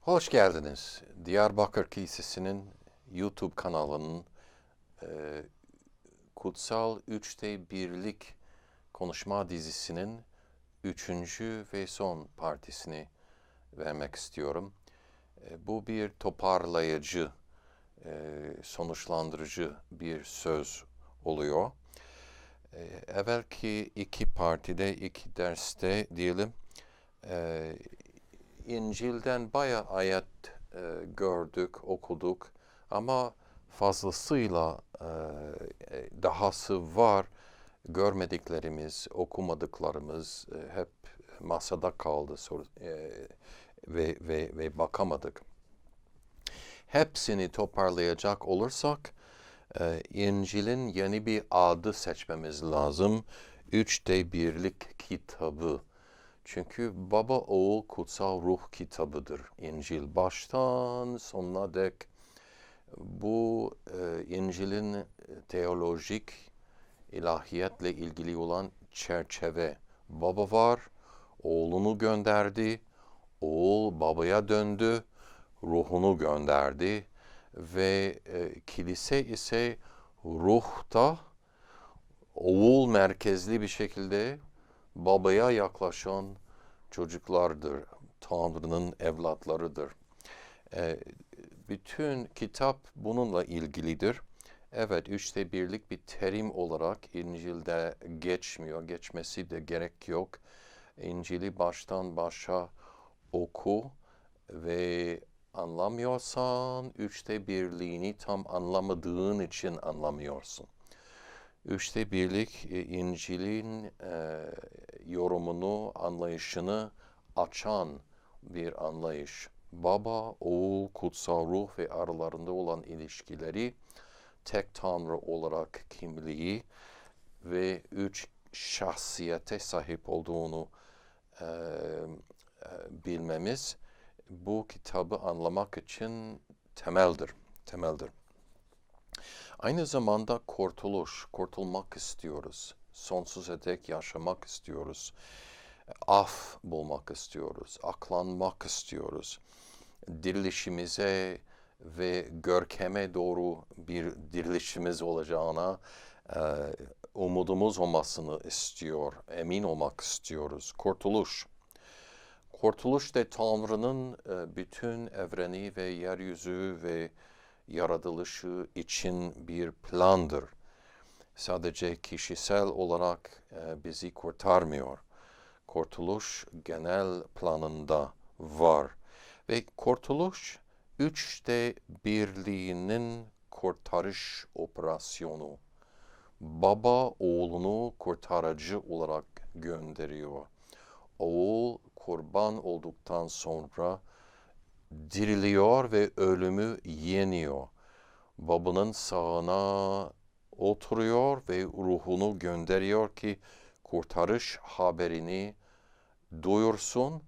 Hoş geldiniz. Diyarbakır Kilisesi'nin YouTube kanalının e, Kutsal Üçte Birlik konuşma dizisinin üçüncü ve son partisini vermek istiyorum. E, bu bir toparlayıcı, e, sonuçlandırıcı bir söz oluyor. E, evvelki iki partide, iki derste diyelim, e, İncil'den bayağı ayet e, gördük, okuduk ama fazlasıyla e, e, dahası var. Görmediklerimiz, okumadıklarımız e, hep masada kaldı sor, e, ve, ve, ve bakamadık. Hepsini toparlayacak olursak e, İncil'in yeni bir adı seçmemiz lazım. Üçte Birlik kitabı. Çünkü baba oğul kutsal ruh kitabıdır. İncil baştan sonuna dek bu e, İncil'in teolojik ilahiyetle ilgili olan çerçeve. Baba var, oğlunu gönderdi, oğul babaya döndü, ruhunu gönderdi ve e, kilise ise ruhta oğul merkezli bir şekilde babaya yaklaşan çocuklardır. Tanrı'nın evlatlarıdır. E, bütün kitap bununla ilgilidir. Evet, üçte birlik bir terim olarak İncil'de geçmiyor. Geçmesi de gerek yok. İncil'i baştan başa oku ve anlamıyorsan üçte birliğini tam anlamadığın için anlamıyorsun. Üçte birlik e, İncil'in e, yorumunu, anlayışını açan bir anlayış. Baba, oğul, kutsal ruh ve aralarında olan ilişkileri, tek tanrı olarak kimliği ve üç şahsiyete sahip olduğunu e, e, bilmemiz bu kitabı anlamak için temeldir. Temeldir. Aynı zamanda kurtuluş, kurtulmak istiyoruz. Sonsuza dek yaşamak istiyoruz. Af bulmak istiyoruz. Aklanmak istiyoruz. Dirilişimize ve görkeme doğru bir dirilişimiz olacağına e, umudumuz olmasını istiyor. Emin olmak istiyoruz. Kurtuluş. Kurtuluş da Tanrı'nın e, bütün evreni ve yeryüzü ve yaratılışı için bir plandır. Sadece kişisel olarak e, bizi kurtarmıyor. Kurtuluş genel planında var. Ve kurtuluş üçte birliğinin kurtarış operasyonu. Baba oğlunu kurtarıcı olarak gönderiyor. Oğul kurban olduktan sonra diriliyor ve ölümü yeniyor. Babanın sağına oturuyor ve ruhunu gönderiyor ki kurtarış haberini duyursun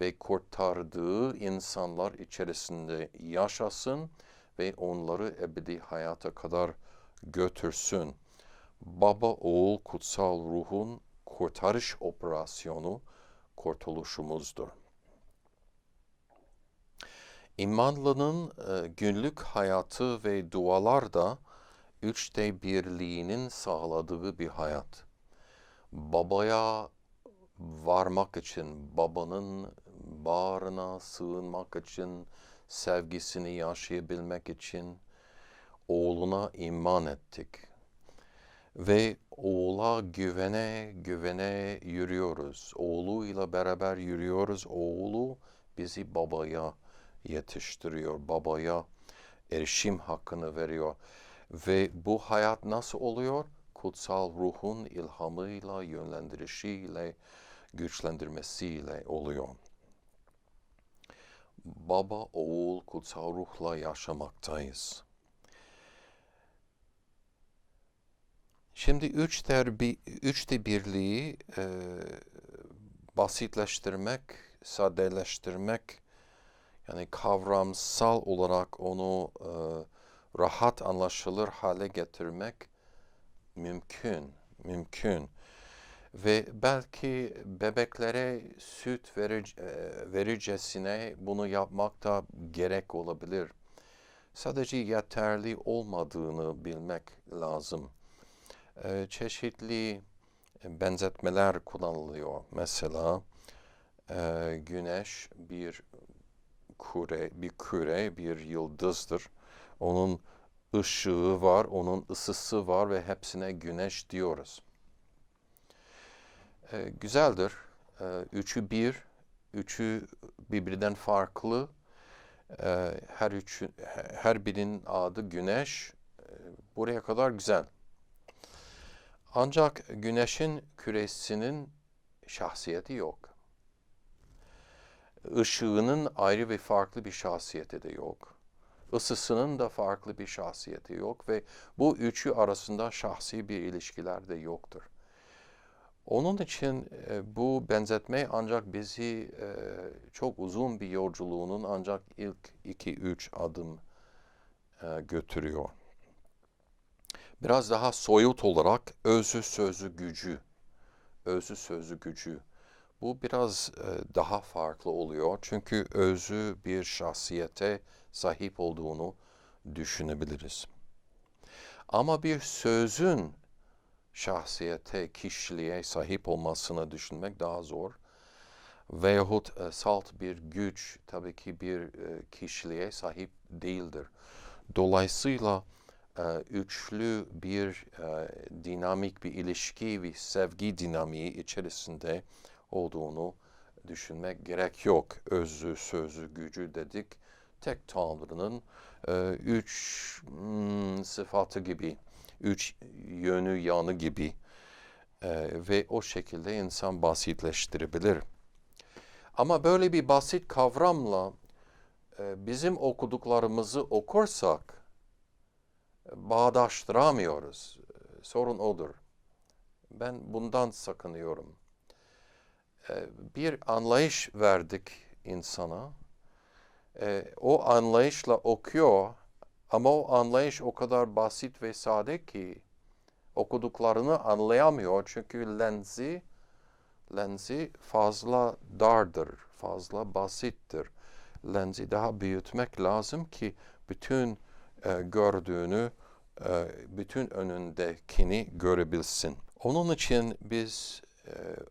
ve kurtardığı insanlar içerisinde yaşasın ve onları ebedi hayata kadar götürsün. Baba oğul kutsal ruhun kurtarış operasyonu kurtuluşumuzdur. İmanlının e, günlük hayatı ve dualar da üçte birliğinin sağladığı bir hayat. Babaya varmak için, babanın bağrına sığınmak için, sevgisini yaşayabilmek için oğluna iman ettik. Ve oğula güvene güvene yürüyoruz. Oğluyla beraber yürüyoruz. Oğlu bizi babaya yetiştiriyor, babaya erişim hakkını veriyor. Ve bu hayat nasıl oluyor? Kutsal ruhun ilhamıyla, yönlendirişiyle, güçlendirmesiyle oluyor. Baba, oğul, kutsal ruhla yaşamaktayız. Şimdi üç terbi, üçte birliği e, basitleştirmek, sadeleştirmek, yani kavramsal olarak onu e, rahat anlaşılır hale getirmek mümkün, mümkün. Ve belki bebeklere süt veric- e, vericesine bunu yapmak da gerek olabilir. Sadece yeterli olmadığını bilmek lazım. E, çeşitli benzetmeler kullanılıyor. Mesela e, güneş bir küre, bir küre, bir yıldızdır. Onun ışığı var, onun ısısı var ve hepsine güneş diyoruz. E, güzeldir. E, üçü bir, üçü birbirinden farklı. E, her üçü, her birinin adı güneş. E, buraya kadar güzel. Ancak güneşin küresinin şahsiyeti yok. Işığının ayrı ve farklı bir şahsiyeti de yok. Isısının da farklı bir şahsiyeti yok ve bu üçü arasında şahsi bir ilişkiler de yoktur. Onun için e, bu benzetme ancak bizi e, çok uzun bir yolculuğunun ancak ilk iki üç adım e, götürüyor. Biraz daha soyut olarak özü sözü gücü, özü sözü gücü. Bu biraz e, daha farklı oluyor çünkü özü bir şahsiyete sahip olduğunu düşünebiliriz. Ama bir sözün şahsiyete, kişiliğe sahip olmasını düşünmek daha zor. Veyahut e, salt bir güç tabii ki bir e, kişiliğe sahip değildir. Dolayısıyla üçlü bir dinamik bir ilişki ve sevgi dinamiği içerisinde olduğunu düşünmek gerek yok. Özü, sözü, gücü dedik. Tek Tanrı'nın e, üç hmm, sıfatı gibi, üç yönü yanı gibi e, ve o şekilde insan basitleştirebilir. Ama böyle bir basit kavramla e, bizim okuduklarımızı okursak bağdaştıramıyoruz. Sorun odur. Ben bundan sakınıyorum. E, bir anlayış verdik insana. E, o anlayışla okuyor ama o anlayış o kadar basit ve sade ki okuduklarını anlayamıyor. Çünkü lenzi lenzi fazla dardır, fazla basittir. Lenzi daha büyütmek lazım ki bütün e, gördüğünü, e, bütün önündekini görebilsin. Onun için biz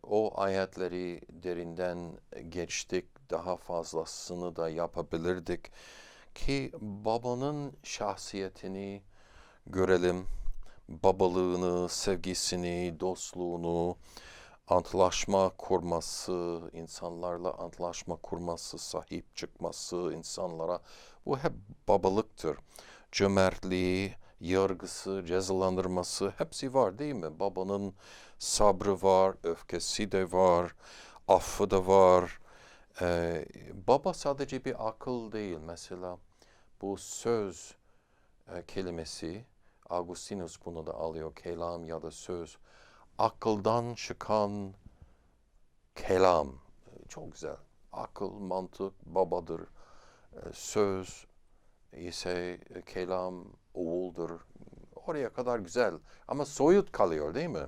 o ayetleri derinden geçtik, daha fazlasını da yapabilirdik ki babanın şahsiyetini görelim, babalığını, sevgisini, dostluğunu, antlaşma kurması, insanlarla antlaşma kurması, sahip çıkması insanlara bu hep babalıktır. Cömertliği, yargısı, cezalandırması hepsi var değil mi? Babanın sabrı var, öfkesi de var, affı da var. Ee, baba sadece bir akıl değil. Mesela bu söz e, kelimesi, Augustinus bunu da alıyor, kelam ya da söz. Akıldan çıkan kelam. Çok güzel. Akıl, mantık babadır. Ee, söz ise kelam oğuldur. Oraya kadar güzel. Ama soyut kalıyor değil mi?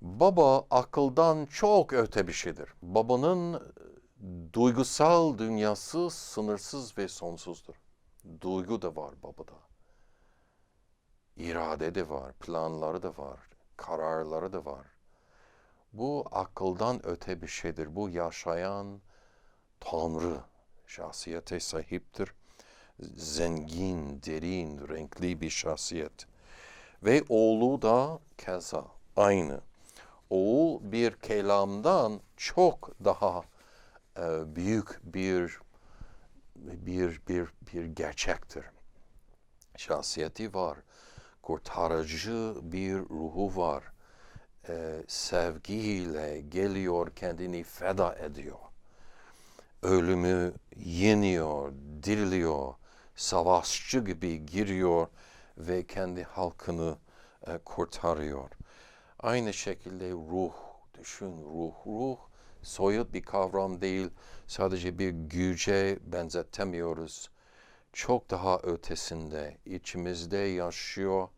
Baba akıldan çok öte bir şeydir. Babanın duygusal dünyası sınırsız ve sonsuzdur. Duygu da var babada. İrade de var, planları da var, kararları da var. Bu akıldan öte bir şeydir. Bu yaşayan Tanrı şahsiyete sahiptir. Zengin, derin, renkli bir şahsiyet. Ve oğlu da keza aynı. Oğul bir kelamdan çok daha e, büyük bir bir bir bir gerçektir. Şahsiyeti var. Kurtarıcı bir ruhu var. E, sevgiyle geliyor, kendini feda ediyor. Ölümü yeniyor, diriliyor, savaşçı gibi giriyor ve kendi halkını e, kurtarıyor. Aynı şekilde ruh, düşün ruh. Ruh soyut bir kavram değil, sadece bir güce benzetemiyoruz. Çok daha ötesinde, içimizde yaşıyor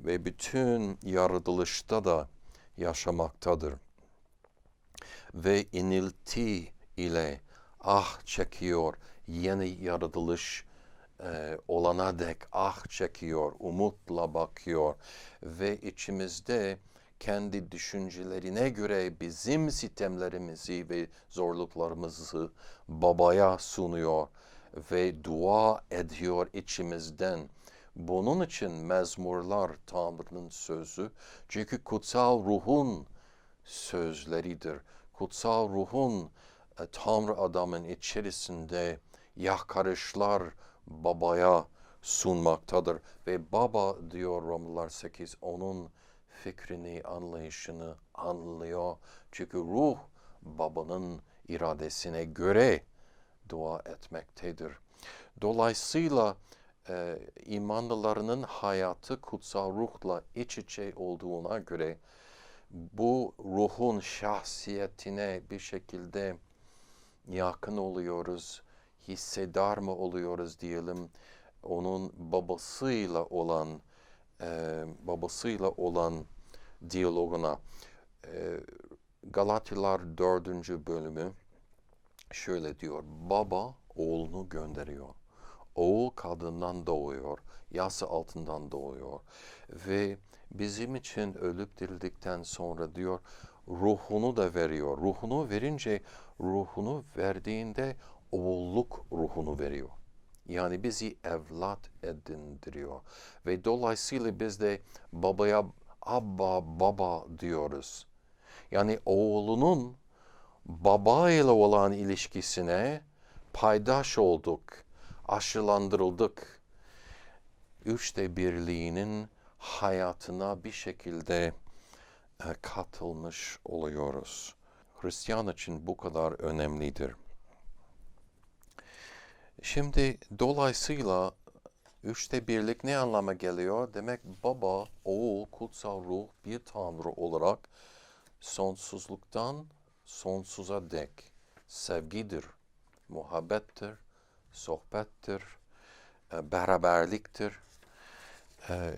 ve bütün yaratılışta da yaşamaktadır. Ve inilti ile ah çekiyor, yeni yaratılış e, olana dek ah çekiyor, umutla bakıyor ve içimizde kendi düşüncelerine göre bizim sistemlerimizi ve zorluklarımızı babaya sunuyor ve dua ediyor içimizden. Bunun için mezmurlar Tanrı'nın sözü. Çünkü kutsal ruhun sözleridir. Kutsal ruhun e, Tanrı adamın içerisinde yakarışlar babaya sunmaktadır. Ve baba diyor Romalılar 8 onun fikrini, anlayışını anlıyor. Çünkü ruh babanın iradesine göre dua etmektedir. Dolayısıyla e, imanlılarının hayatı kutsal ruhla iç içe olduğuna göre bu ruhun şahsiyetine bir şekilde yakın oluyoruz, hissedar mı oluyoruz diyelim, onun babasıyla olan e, babasıyla olan diyaloguna. E, Galatiler 4. bölümü şöyle diyor. Baba oğlunu gönderiyor. Oğul kadından doğuyor. Yası altından doğuyor. Ve bizim için ölüp dirildikten sonra diyor ruhunu da veriyor. Ruhunu verince ruhunu verdiğinde oğulluk ruhunu veriyor. Yani bizi evlat edindiriyor. Ve dolayısıyla biz de babaya abba baba diyoruz. Yani oğlunun babayla olan ilişkisine paydaş olduk, aşılandırıldık. Üçte birliğinin hayatına bir şekilde katılmış oluyoruz. Hristiyan için bu kadar önemlidir. Şimdi dolayısıyla üçte birlik ne anlama geliyor? Demek baba, oğul, kutsal ruh bir tanrı olarak sonsuzluktan sonsuza dek sevgidir, muhabbettir, sohbettir, e, beraberliktir. E,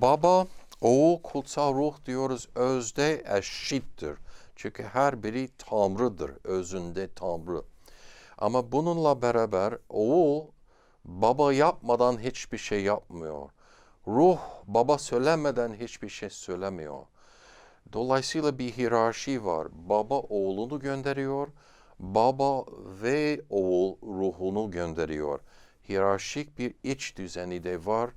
baba, oğul, kutsal ruh diyoruz özde eşittir. Çünkü her biri Tanrı'dır, özünde Tanrı. Ama bununla beraber oğul baba yapmadan hiçbir şey yapmıyor. Ruh baba söylemeden hiçbir şey söylemiyor. Dolayısıyla bir hiyerarşi var. Baba oğlunu gönderiyor, baba ve oğul ruhunu gönderiyor. Hiyerarşik bir iç düzeni de var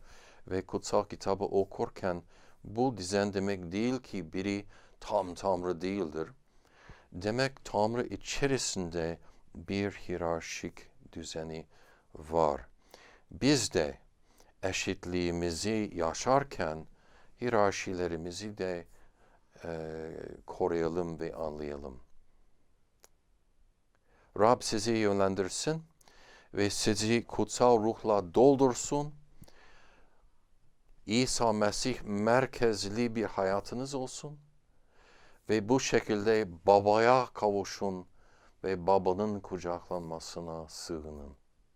ve kutsal kitabı okurken bu düzen demek değil ki biri tam Tanrı değildir. Demek Tanrı içerisinde bir hiyerarşik düzeni var. Biz de eşitliğimizi yaşarken hiyerarşilerimizi de e, koruyalım ve anlayalım. Rab sizi yönlendirsin ve sizi kutsal ruhla doldursun. İsa Mesih merkezli bir hayatınız olsun ve bu şekilde babaya kavuşun ve babanın kucaklanmasına sığının.